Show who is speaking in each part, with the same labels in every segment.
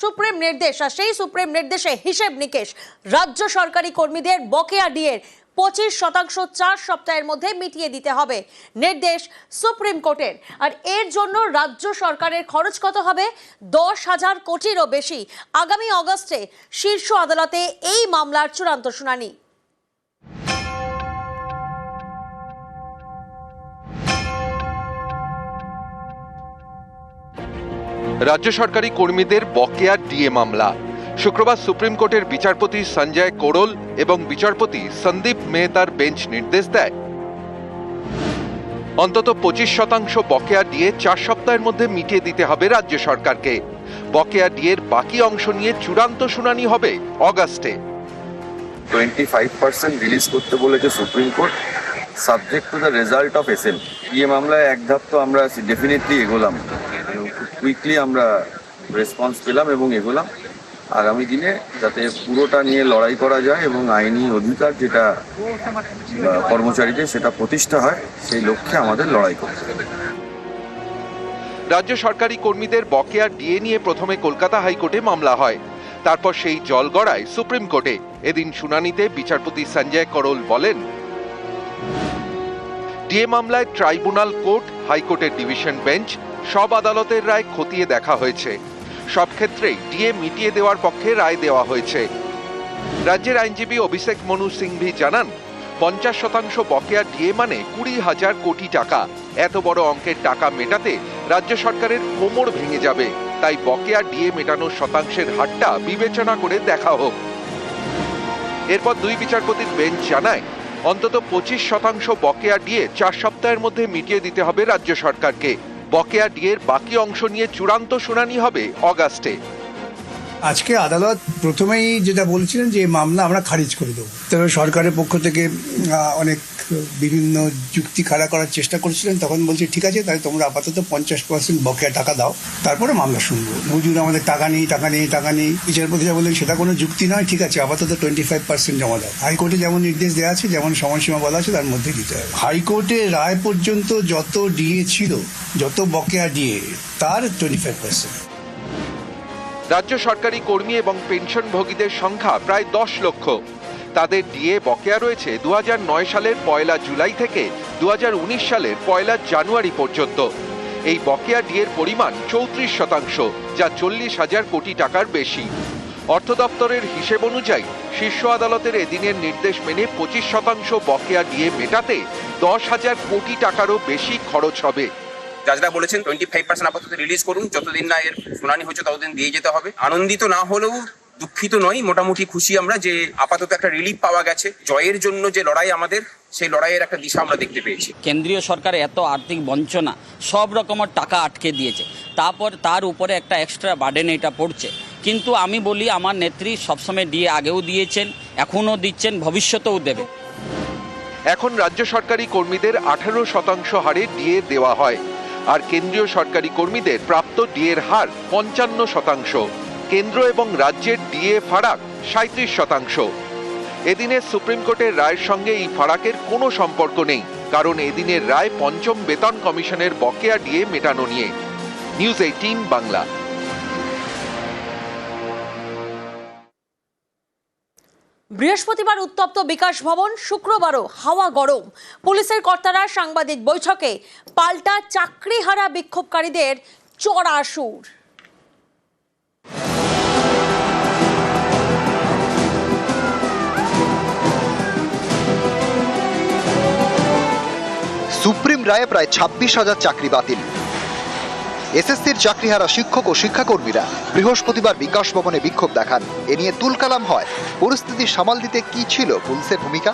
Speaker 1: Supreme নির্দেশ আর সেই supreme নির্দেশে হিসেব নিকেশ রাজ্য সরকারি কর্মীদের বকেয়া ডিয়ের পঁচিশ শতাংশ চার সপ্তাহের মধ্যে মিটিয়ে দিতে হবে। নির্দেশ সুপ্রিম কোর্টের। আর এর জন্য রাজ্য সরকারের খরচ কত হবে? দশ হাজার কোটিরও বেশি। আগামী অগস্টে শীর্ষ আদালতে এই মামলার চূড়ান্ত শুনানি।
Speaker 2: রাজ্য সরকারি কর্মীদের বকেয়া ডিএ মামলা। শুক্রবার সুপ্রিম কোর্টের বিচারপতি সঞ্জয় কোরল এবং বিচারপতি সন্দীপ মেহতার বেঞ্চ নির্দেশ দেয়। অন্তত পঁচিশ শতাংশ বকেয়া ডিএ চার সপ্তাহের মধ্যে মিটিয়ে দিতে হবে রাজ্য সরকারকে। বকেয়া ডিএর বাকি অংশ নিয়ে চূড়ান্ত শুনানি হবে অগাস্টে।
Speaker 3: টোয়েন্টি ফাইভ পার্সেন্ট রিলিজ করতে বলেছে supreme court, subject to the result of S M. ইয়ে মামলায় এক ধাপ তো আমরা ডেফিনেটলি এগোলাম। কুইকলি আমরা রেসপন্স পেলাম এবং এগোলাম আগামী দিনে যাতে পুরোটা নিয়ে লড়াই করা যায় এবং আইনি অধিকার যেটা কর্মচারীদের সেটা প্রতিষ্ঠা হয়, সেই লক্ষ্যে আমাদের লড়াই করতে
Speaker 2: রাজ্য সরকারি কর্মীদের বকেয়া ডিএ নিয়ে প্রথমে কলকাতা হাইকোর্টে মামলা হয়। তারপর সেই জল গড়ায় সুপ্রিম কোর্টে। এদিন শুনানিতে বিচারপতি সঞ্জয় করল বলেন, ডিএ মামলায় ট্রাইব্যুনাল কোর্ট, হাইকোর্টের ডিভিশন বেঞ্চ সব আদালতের রায় খতিয়ে দেখা হয়েছে। সব ক্ষেত্রেই ডিএ মিটিয়ে দেওয়ার পক্ষে রায় দেওয়া হয়েছে। রাজ্যের আইনজীবী অভিষেক মনু সিংভি জানান, পঞ্চাশ শতাংশ বকেয়া ডিএ মানে কুড়ি হাজার কোটি টাকা। এত বড় অঙ্কের টাকা মেটাতে রাজ্য সরকারের কোমর ভেঙে যাবে। তাই বকেয়া ডিএ মেটানোর শতাংশের হারটা বিবেচনা করে দেখা হোক। এরপর দুই বিচারপতির বেঞ্চ জানায়, অন্তত পঁচিশ শতাংশ বকেয়া ডিএ চার সপ্তাহের মধ্যে মিটিয়ে দিতে হবে রাজ্য সরকারকে। বকেয়া ডিএর বাকি অংশ নিয়ে চূড়ান্ত শুনানি হবে অগাস্টে।
Speaker 4: আজকে আদালত প্রথমেই যেটা বলছিলেন যে মামলা আমরা খারিজ করে দেবো। তবে সরকারের পক্ষ থেকে অনেক বিভিন্ন যুক্তি খাড়া করার চেষ্টা করছিলেন। তখন বলছে, ঠিক আছে, তাহলে তোমরা আপাতত পঞ্চাশ পার্সেন্ট বকেয়া টাকা দাও, তারপরে মামলা শুনব। হুজুর আমাদের, টাকা নেই টাকা নেই টাকা নেই। বিচারপতিরা বললেন, সেটা কোনো যুক্তি নয়, ঠিক আছে, আপাতত টোয়েন্টি ফাইভ পার্সেন্ট জমা দাও। হাইকোর্টে যেমন নির্দেশ দেওয়া আছে, যেমন সময়সীমা বলা আছে, তার মধ্যে দিতে হবে। হাইকোর্টে রায় পর্যন্ত যত ডিএ ছিল, যত বকেয়া ডিএ, তার টোয়েন্টি ফাইভ পার্সেন্ট
Speaker 2: রাজ্য সরকারি কর্মী এবং পেনশনভোগীদের সংখ্যা প্রায় দশ লক্ষ। তাদের ডিএ বকেয়া রয়েছে দু হাজার নয় সালের পয়লা জুলাই থেকে দু হাজার উনিশ সালের পয়লা জানুয়ারি পর্যন্ত। এই বকেয়া ডিএর পরিমাণ চৌত্রিশ শতাংশ, যা চল্লিশ হাজার কোটি টাকার বেশি। অর্থ দপ্তরের হিসেব অনুযায়ী, শীর্ষ আদালতের এদিনের নির্দেশ মেনে পঁচিশ শতাংশ বকেয়া ডিএ মেটাতে দশ হাজার কোটি টাকারও বেশি খরচ হবে।
Speaker 5: জাজরা বলেছেন টোয়েন্টি ফাইভ পার্সেন্ট আপাতত রিলিজ করুন। যতদিন না এর শুনানি হচ্ছে ততদিন দিয়ে যেতে হবে। আনন্দিত না হলেও দুঃখিত নই মোটামুটি খুশি আমরা যে আপাতত একটা রিলিফ পাওয়া গেছে। জয়ের জন্য যে লড়াই আমাদের সেই লড়াইয়ের একটা দিশা আমরা দেখতে পেয়েছি।
Speaker 6: কেন্দ্রীয় সরকার এত আর্থিক বঞ্চনা সব রকমের টাকা আটকে দিয়েছে। তারপর তার উপরে একটা এক্সট্রা বার্ডেন এটা পড়ছে। কিন্তু আমি বলি আমার নেত্রী সবসময় দিয়ে আগেও দিয়েছেন এখনও দিচ্ছেন ভবিষ্যতেও দেবে।
Speaker 2: এখন রাজ্য সরকারি কর্মীদের আঠারো শতাংশ হারে ডিএ দেওয়া হয়। আর কেন্দ্রীয় সরকারি কর্মীদের প্রাপ্ত ডিএর হার পঞ্চান্ন শতাংশ। কেন্দ্র এবং রাজ্যের ডিএ ফারাক সাঁত্রিশ শতাংশ। এদিনের সুপ্রিম কোর্টের রায়ের সঙ্গে এই ফারাকের কোনো সম্পর্ক নেই, কারণ এদিনের রায় পঞ্চম বেতন কমিশনের বকেয়া ডিএ মেটানো নিয়ে। News eighteen Bangla.
Speaker 1: বৃহস্পতিবার উত্তপ্ত বিকাশ ভবন, শুক্রবারও হাওয়া গরম। পুলিশের কর্তারা সাংবাদিক বৈঠকে পাল্টা চাকরিহারা বিক্ষোভকারীদের চড়া সুর।
Speaker 7: সুপ্রিম রায়ে প্রায় ছাব্বিশ হাজার চাকরি বাতিল। এসএসসির চাকরিহারা শিক্ষক ও শিক্ষাকর্মীরা বৃহস্পতিবার বিকাশ ভবনে বিক্ষোভ দেখান। এ নিয়ে তুলকালাম হয়। পরিস্থিতি সামাল দিতে কি ছিল পুলিশের ভূমিকা?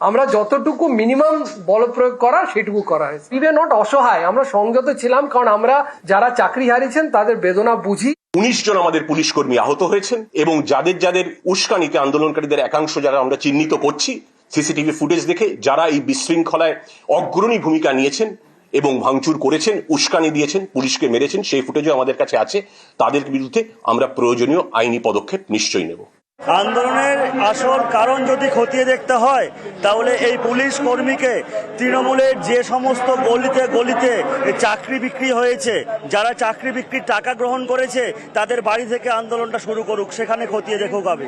Speaker 8: আমরা যতটুকু মিনিমাম বল প্রয়োগ করা সেটুকু করা হয়েছে নট অসহায়। আমরা সংযত ছিলাম কারণ আমরা যারা চাকরি হারিয়েছেন তাদের বেদনা বুঝি।
Speaker 9: উনিশ জন আমাদের পুলিশ কর্মী আহত হয়েছেন এবং যাদের যাদের উস্কানিতে আন্দোলনকারীদের একাংশ যারা আমরা চিহ্নিত করছি সিসিটিভি ফুটেজ দেখে যারা এই বিশৃঙ্খলায় অগ্রণী ভূমিকা নিয়েছেন এবং ভাঙচুর করেছেন, উস্কানি দিয়েছেন, পুলিশকে মেরেছেন, সেই ফুটেজও আমাদের কাছে আছে। তাদের বিরুদ্ধে আমরা প্রয়োজনীয় আইনি পদক্ষেপ নিশ্চয়ই নেব।
Speaker 10: আন্দোলনের আসল কারণ যদি খতিয়ে দেখতে হয়, তাহলে এই পুলিশ কর্মীকে তৃণমূলের যে সমস্ত গলিতে গলিতে চাকরি বিক্রি হয়েছে, যারা চাকরি বিক্রির টাকা গ্রহণ করেছে, তাদের বাড়ি থেকে আন্দোলনটা শুরু করুক, সেখানে খতিয়ে দেখুক হবে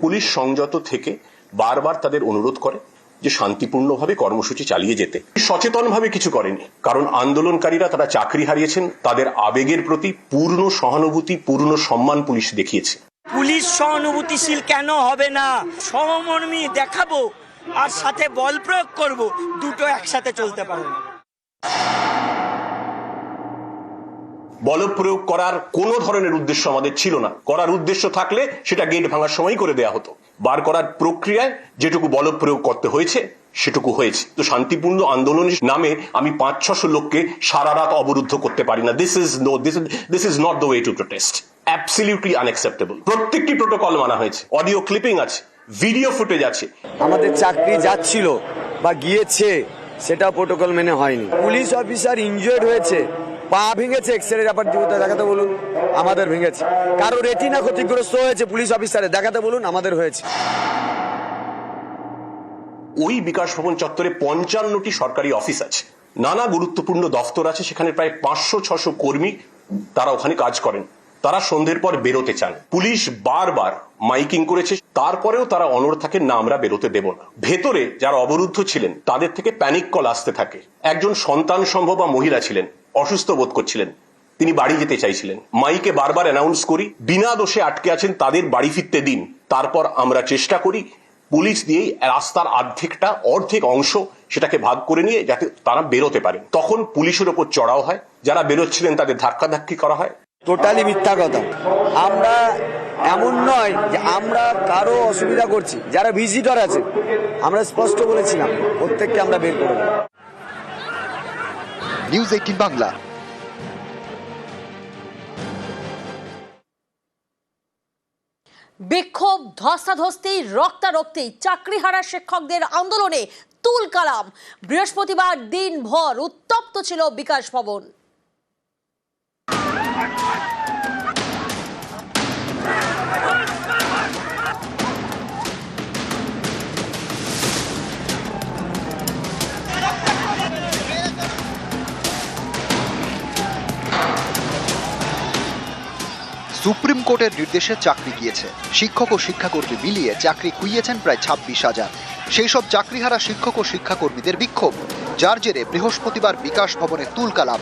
Speaker 9: পুলিশ সংযত থেকে বারবার তাদের অনুরোধ করে যে শান্তিপূর্ণভাবে কর্মসূচি চালিয়ে যেতে। সচেতনভাবে কিছু করেনি, কারণ আন্দোলনকারীরা তারা চাকরি হারিয়েছেন, তাদের আবেগের প্রতি পূর্ণ সহানুভূতি, পূর্ণ সম্মান পুলিশ দেখিয়েছে।
Speaker 10: পুলিশ সহানুভূতিশীল কেন হবে না? সহমর্মী দেখাবো, আর সাথে বল প্রয়োগ করব, দুটো একসাথে চলতে পারব না।
Speaker 9: বলপ্রয়োগ করার কোনো ধরনের উদ্দেশ্য আমাদের ছিল না। করার উদ্দেশ্য থাকলে সেটা গেট ভাঙার সময় করে দেয়া হতো। বার করার প্রক্রিয়ায় যেটুকু বল প্রয়োগ করতে হয়েছে, সেটুকু হয়েছে। তো শান্তিপূর্ণ আন্দোলনের নামে আমি পাঁচ ছশো লোককে সারা রাত অবরুদ্ধ করতে পারি না। This is no this this is not the way to protest absolutely unacceptable প্রত্যেকটি প্রোটোকল মানা হয়েছে। অডিও ক্লিপিং আছে ভিডিও ফুটেজ আছে।
Speaker 10: আমাদের চাকরি যাচ্ছিল বা গিয়েছে সেটা প্রোটোকল মেনে হয়নি। পুলিশ অফিসার ইনজুয়ার্ড হয়েছে পা ভেঙেছে এক্সরে ব্যাপার জীবতে দেখাতে বলুন, আমাদের ভেঙেছে। কারও রেটিনা ক্ষতিগ্রস্ত হয়েছে পুলিশ অফিসারে দেখাতে বলুন, আমাদের হয়েছে।
Speaker 9: ওই বিকাশ ভবন চত্বরে পঞ্চান্নটি সরকারি অফিস আছে। নানা গুরুত্বপূর্ণ দফতর আছে, সেখানে প্রায় পাঁচশো, ছশো কর্মী তারা ওখানে কাজ করেন। তারা সন্ধ্যের পর বেরোতে চান। পুলিশ বারবার মাইকিং করেছে, তারপরেও তারা অনড় থাকেন, না আমরা বেরোতে দেব না। ভেতরে যারা অবরুদ্ধ ছিলেন, তাদের থেকে প্যানিক কল আসতে থাকে। একজন সন্তান সম্ভব বা মহিলা ছিলেন অসুস্থ বোধ করছিলেন। তিনি বাড়ি যেতে চাইছিলেন। মাইকে বারবার অ্যানাউন্স করি, বিনা দোষে আটকে আছেন, তাদের বাড়ি ফিরতে দিন। তারপর আমরা চেষ্টা করি পুলিশ দিয়েই রাস্তার অর্ধেকটা, অর্ধেক অংশ সেটাকে ভাগ করে নিয়ে যাতে তারা বেরোতে পারে। তখন পুলিশের ওপর চড়াও হয়। যারা বেরোচ্ছিলেন তাদের ধাক্কাধাক্কি করা হয়।
Speaker 10: টোটালি মিথ্যা কথা। আমরা এমন নয় যে আমরা কারও অসুবিধা করছি। যারা ভিজিটর আছে আমরা স্পষ্ট বলেছিলাম, প্রত্যেককে আমরা বের করে
Speaker 7: নিউজ এইটিন বাংলা
Speaker 1: বিক্ষোভ, ধস্তাধস্তি, রক্তারক্তি, চাকরিহারা শিক্ষকদের আন্দোলনে তুল কালাম বৃহস্পতিবার দিনভর উত্তপ্ত ছিল বিকাশ ভবন।
Speaker 7: কোর্টের নির্দেশে চাকরি গিয়েছে। শিক্ষক ও শিক্ষাকর্মী মিলিয়ে চাকরি খুইয়েছেন প্রায় ছাব্বিশ হাজার। সেই সব চাকরিহারা শিক্ষক ও শিক্ষাকর্মীদের বিক্ষোভ, যার জেরে বৃহস্পতিবার বিকাশ ভবনে তুলকালাম।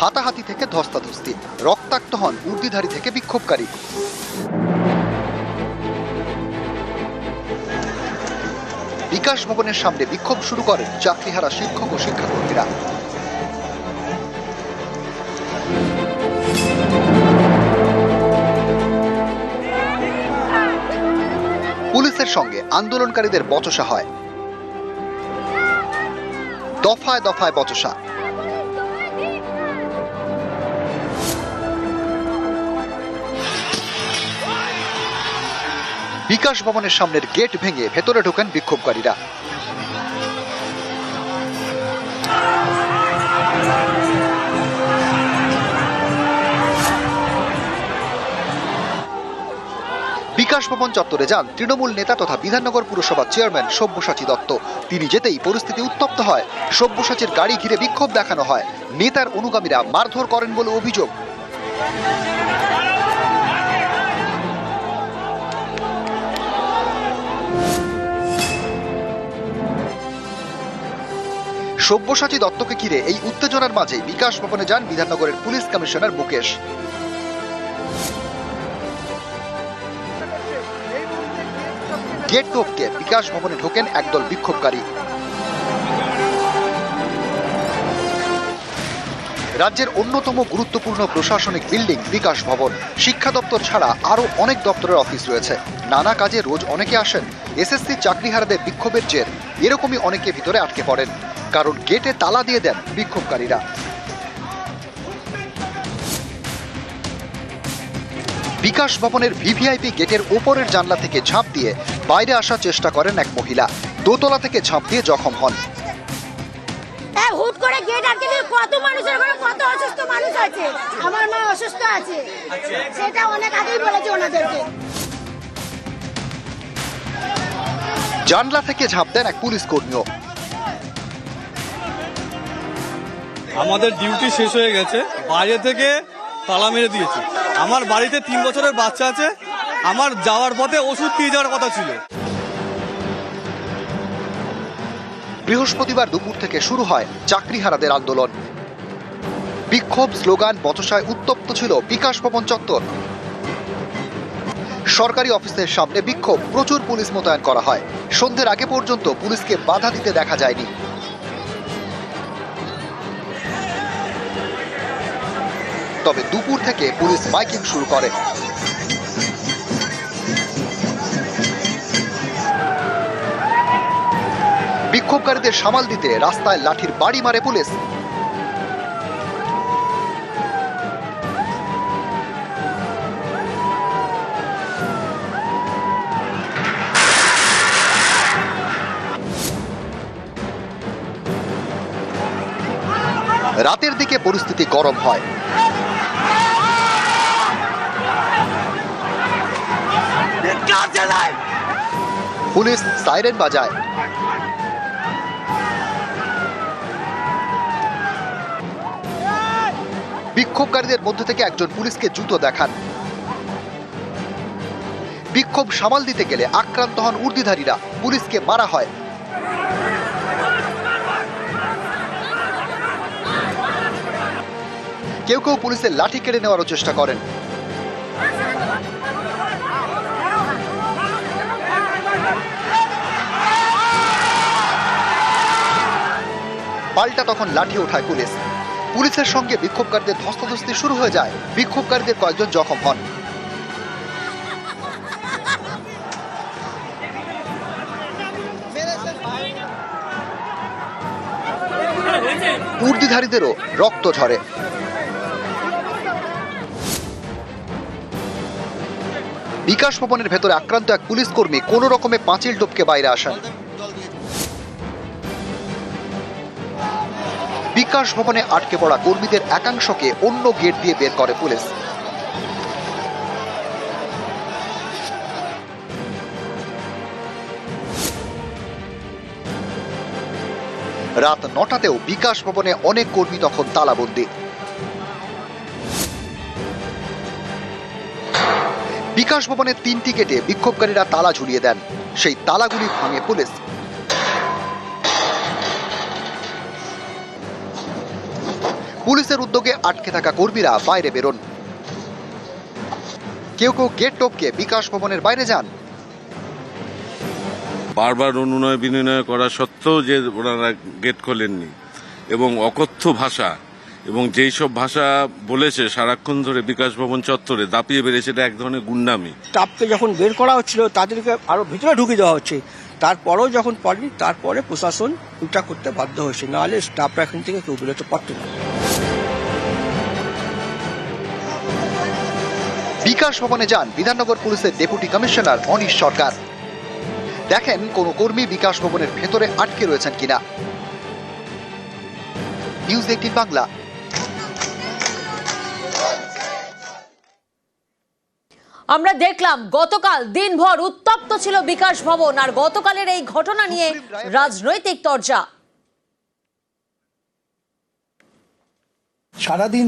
Speaker 7: হাতাহাতি থেকে ধস্তাধস্তি, রক্তাক্ত হন উর্দিধারী থেকে বিক্ষোভকারী। বিকাশ ভবনের সামনে বিক্ষোভ শুরু করেন চাকরিহারা শিক্ষক ও শিক্ষাকর্মীরা। পুলিশের সঙ্গে আন্দোলনকারীদের বচসা হয়। দফায় দফায় বচসা। বিকাশ ভবনের সামনের গেট ভেঙে ভেতরে ঢোকেন বিক্ষোভকারীরা। বিকাশ ভবন চত্বরে যান তৃণমূল নেতা তথা বিধাননগর পুরসভার চেয়ারম্যান সব্যসাচী দত্ত। তিনি যেতেই পরিস্থিতি উত্তপ্ত হয়। সব্যসাচীর গাড়ি ঘিরে বিক্ষোভ দেখানো হয়। নেতার অনুগামীরা মারধর করেন বলে অভিযোগ। সব্যসাচী দত্তকে ঘিরে এই উত্তেজনার মাঝে বিকাশ ভবনে যান বিধাননগরের পুলিশ কমিশনার মুকেশ। গেট টপকে বিকাশ ভবনে ঢোকেন একদল বিক্ষোভকারী। রাজ্যের অন্যতম গুরুত্বপূর্ণ প্রশাসনিক বিল্ডিং বিকাশ ভবন। শিক্ষা দপ্তর ছাড়া আরও অনেক দপ্তরের অফিস রয়েছে। নানা কাজে রোজ অনেকে আসেন, এসএসসি চাকরিহারাদের বিক্ষোভের জের, এরকমই অনেকে ভিতরে আটকে পড়েন। কারণ গেটে তালা দিয়ে দেন বিক্ষোভকারীরা। বিকাশ ভবনের ভিভিআইপি গেটের ওপরের জানলা থেকে ঝাঁপ দিয়ে বাইরে আসার চেষ্টা করেন এক মহিলা। দোতলা থেকে ঝাঁপ দিয়ে জখম হন।
Speaker 11: হুট করে গেট আটকে দিয়ে কত মানুষের ঘরে কত অসুস্থ মানুষ আছে? আমার মা অসুস্থ আছে। সেটা অনেক আগেই বলেছে ওনাদেরকে।
Speaker 7: জানলা থেকে ঝাঁপ দেন এক পুলিশ কর্মীও।
Speaker 12: আমাদের ডিউটি শেষ হয়ে গেছে। বাইরে থেকে তালা মেরে দিয়েছে। আমার বাড়িতে তিন বছরের বাচ্চা আছে। আমার যাওয়ার পথে ওষুধ দিয়ে যাওয়ার কথা ছিল।
Speaker 7: বৃহস্পতিবার দুপুর থেকে শুরু হয় চাকরিহারাদের আন্দোলন। বিক্ষোভ স্লোগান বচসায় উত্তপ্ত ছিল বিকাশ ভবন চত্বর। সরকারি অফিসের সামনে বিক্ষোভ, প্রচুর পুলিশ মোতায়েন করা হয়। সন্ধ্যের আগে পর্যন্ত পুলিশকে বাধা দিতে দেখা যায়নি। তবে দুপুর থেকে পুলিশ মাইকিং শুরু করে। বিক্ষোভকারীদের সামাল দিতে রাস্তায় লাঠির বাড়ি মারে পুলিশ। রাতের দিকে পরিস্থিতি গরম হয়। পুলিশ সাইরেন বাজায়। বিক্ষোভকারীদের মধ্য থেকে একজন পুলিশকে জুতো দেখান। বিক্ষোভ সামাল দিতে গেলে আক্রান্ত হন উর্দিধারীরা। পুলিশকে মারা হয়। কেউ কেউ পুলিশের লাঠি কেড়ে নেওয়ারও চেষ্টা করেন। পাল্টা তখন লাঠি ওঠায় পুলিশ। পুলিশের সঙ্গে বিক্ষোভকারীদের ধস্তাধস্তি শুরু হয়ে যায়। বিক্ষোভকারীদের কয়েকজন জখম হন। উর্দিধারীদেরও রক্ত ঝরে। বিকাশ ভবনের ভেতরে আক্রান্ত এক পুলিশ কর্মী কোন রকমে পাঁচিল টপকে বাইরে আসেন। বিকাশ ভবনে আটকে পড়া কর্মীদের একাংশকে অন্য গেট দিয়ে বের করে পুলিশ। রাত নটাতেও বিকাশ ভবনে অনেক কর্মী তখন তালাবন্দি। বিকাশ ভবনের তিনটি গেটে বিক্ষোভকারীরা তালা ঝুলিয়ে দেন। সেই তালাগুলি ভাঙে পুলিশ। পুলিশের উদ্যোগে আটকে থাকা কর্মীরা বাইরে বেরোন। কেউ কেউ গেট টপকে বিকাশ ভবনের বাইরে যান।
Speaker 13: বারবার অনুনয় বিনিময় করা সত্ত্বেও যে ওনারা গেট খোলেননি এবং অকথ্য ভাষা এবং যেই সব ভাষা বলেছে সারাক্ষণ ধরে বিকাশ ভবন চত্বরে দাপিয়ে বেড়েছে এটা এক ধরনের গুন্ডামি।
Speaker 14: স্টাফকে যখন বের করা হচ্ছিল তাদেরকে আরও ভিতরে ঢুকে দেওয়া হচ্ছে। তারপরেও যখন পড়েনি তারপরে প্রশাসন উল্টা করতে বাধ্য হয়েছে। নাহলে স্টাফরা এখান থেকে কেউ বেরোতে পারতো না।
Speaker 7: বিকাশ ভবনে যান বিধাননগর পুলিশের ডেপুটি কমিশনার অনিশ সরকার। দেখেন কোন কর্মী বিকাশ ভবনের ভেতরে আটকে রয়েছেন কিনা। News eighteen Bangla.
Speaker 1: আমরা দেখলাম গতকাল দিনভর উত্তপ্ত ছিল বিকাশ ভবন আর গতকালের এই ঘটনা নিয়ে রাজনৈতিক চর্চা
Speaker 4: সারাদিন